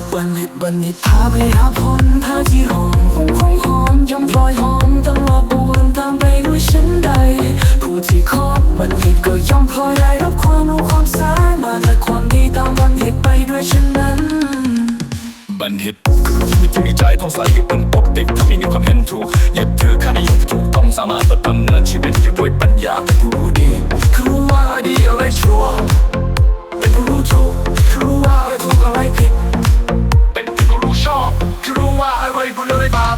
บบันหิตบันหิตพาไปหาพลพาที่หองหงหงหอมยำพลอยหอมตลอดบวนตามไปด้วยฉันใด ผู้ที่คบบันหิตก็ย่อมพลอยได้รับความรู้ความสามาและความดีตามบันหิตไปด้วยฉันนั้น บันฮิตคือชีวิตที่มีใจท่องสายที่เป็นปกติถ้ามีความเห็นถูกยึดถือค่านิยมถูกต้องสามารถดำเนินชีวิตอยู่ด้วยปัญญาเป็นผู้รู้ดีคือรู้ว่าดีอะไรชั่วเป็นผู้รู้ถูกคือรู้ว่าอะไรถูกอะไรผิด อะไรบุญอะไรบาป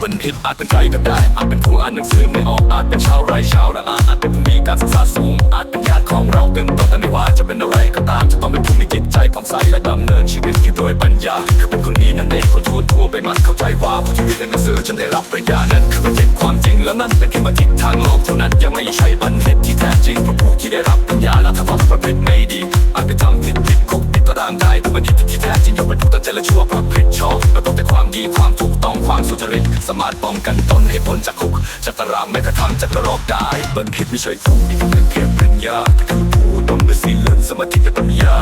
บันฮิตอาจเป็นใครก็ได้อาจเป็นผู้อ่านหนังสือไม่ออกอาจเป็นชาวไร่ชาวนาอาจเป็นผู้มีการศึกษาสูง อาจเป็นญาติของเราเป็นต้นแต่ไม่ว่าจะเป็นอะไรก็ตามจะต้องเป็นผู้มีจิตใจผ่องใสและดำเนินชีวิตอยู่ด้วยปัญญา คือเป็นคนดีนั่นเองคนทั่วทั่วไปมันเข้าใจว่าผู้ที่เรียนหนังสือจนได้รับปริญญานั้นคือประเป็นความจริงและนั่นเป็นแค่มาทิศทางโลกเท่านั้นยังไม่ใช่บันฮิตที่แท้จริงเพราะผู้ที่ได้รับปริญญาและทำความประพฤติไม่ดีอาจไปทำผิดผิดคุกผิดตารางได้แต่บันฮิตที่แท้จริงย่อมเป็นผู้ตั้งใจและชั่วประ พฤติชอบและต้องแต่ความดีความถูกต้องความสุจริต สามารถป้องกันตนให้พ้นจากคุกจากตารางแม้กระทั่งจากนรกได้บันฮิตไม่ใช่ผู้ที่เป็นเพียงปริญญาแต่คือผู้ดำด้วยศีลสมาธิและปัญญา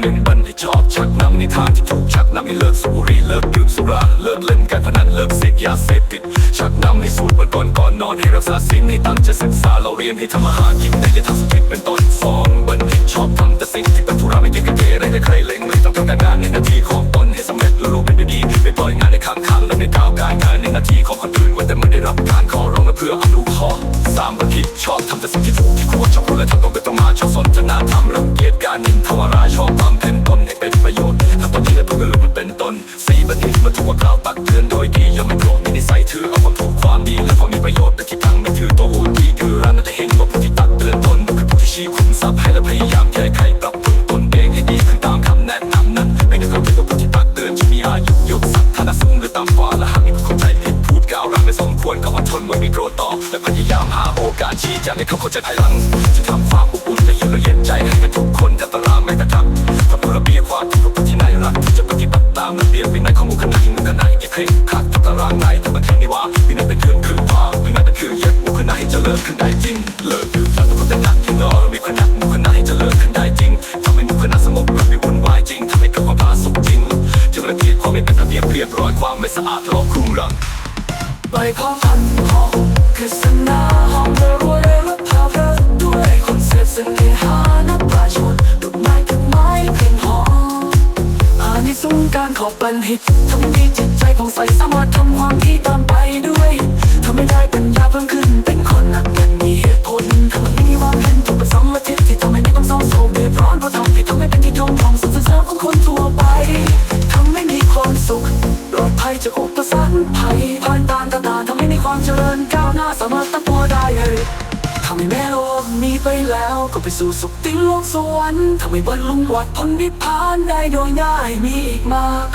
หนึ่งบันที่ชอบชักนำในทางที่ถูกชักนำให้เลิกสูบบุหรี่เลิกดื่มสุราเลิกเล่นการพนันเลิกเสพยาเสพติดชักนำให้สูดบนก่อนก่อนนอนให้รักษาศีลให้ตั้งใจศึกษาเราเรียนให้ทำอาหารกินได้จะทำสติเป็นต้นสองบัน อยงานในข้างคันและในก้าวการงานในหน้าที่ของคนอื่นว่าแต่ไม่ได้รับการขอร้องและเพื่ออนุเคราะห์สามบันทิดชอบทำแต่สิ่งที่ถูกที่ควรชอบพูดและทำตรงไปตรงมาชอบสนทนาธรรมรังเกียจการนินทวาราชอบความเป็นตนให้เป็นประโยชน์ทำตนที่และเพื่อรู้มันเป็นตนสี่บันทิตมาถูกว่ากล่าวตักเตือนโดยดีย่อมไม่โกรธมีนิสัยถือเอาความถูกความดีและความมีประโยชน์ และพยายามหาโอกาสชี้แจงให้เขาเข้าใจภายหลัง จะทำความอบอุ่นและเยือกเย็นใจให้กับทุกคนแต่ตารางไม่กระทับพระพุทธเบียบความที่พระพุทธที่นายรักจะปฏิบัติตามระเบียบวินัยของหมู่คณะที่มุ่งคณะอย่าเคร่งครัดกับตารางไหนแต่บันเทิงนี่ว่าวินัยเป็นเครื่องคือความวินัยเป็นคือยึดหมู่คณะให้เจริญขึ้นได้จริง เลิกดื่มแล้วต้องแต่หนักที่นอนมีคณะหมู่คณะให้เจริญขึ้นได้จริงทำให้หมู่คณะสงบและไม่วุ่นวายจริงทำให้เกิดความผาสุกจริงจึงระเกียจความไม่เป็นระเบียบเรียบร้อยความไม่สะอาดหลอกคุมรังใบพอพันหอ คือสนาหอมเธอรวยและพาเพลินด้วยคนเสพเสน่หานักปราชญ์ดอกไม้ดอกไม้เพียงหอมอานิสงส์การขอบบันหิตทำให้จิตใจผ่องใสสามารถทำความดีตามไปด้วยทำให้ได้เปัญญาเพิ่มขึ้นเป็นคนนักเงินมีเหตุผลทำให้มีวางเห็นถูกประสงค์และทิศที่ทำให้ไม่ต้องเศร้าโศกเดือดร้อนเพราะทำผิดทำให้เป็นที่ยอมของสุดเสริมของคนทั่วไปทำให้มีความสุขปลอดภัยจากอุปสรรคภัยผ่านตา เจริญก้าวหน้าสามารถตั้งตัวได้เลยทำให้แม่โลกมีไปแล้วก็ไปสู่สุขติโลกสวรรค์ทำให้บรรลุวัดพ้นนิพพานได้โดยง่ายมีอีกมาก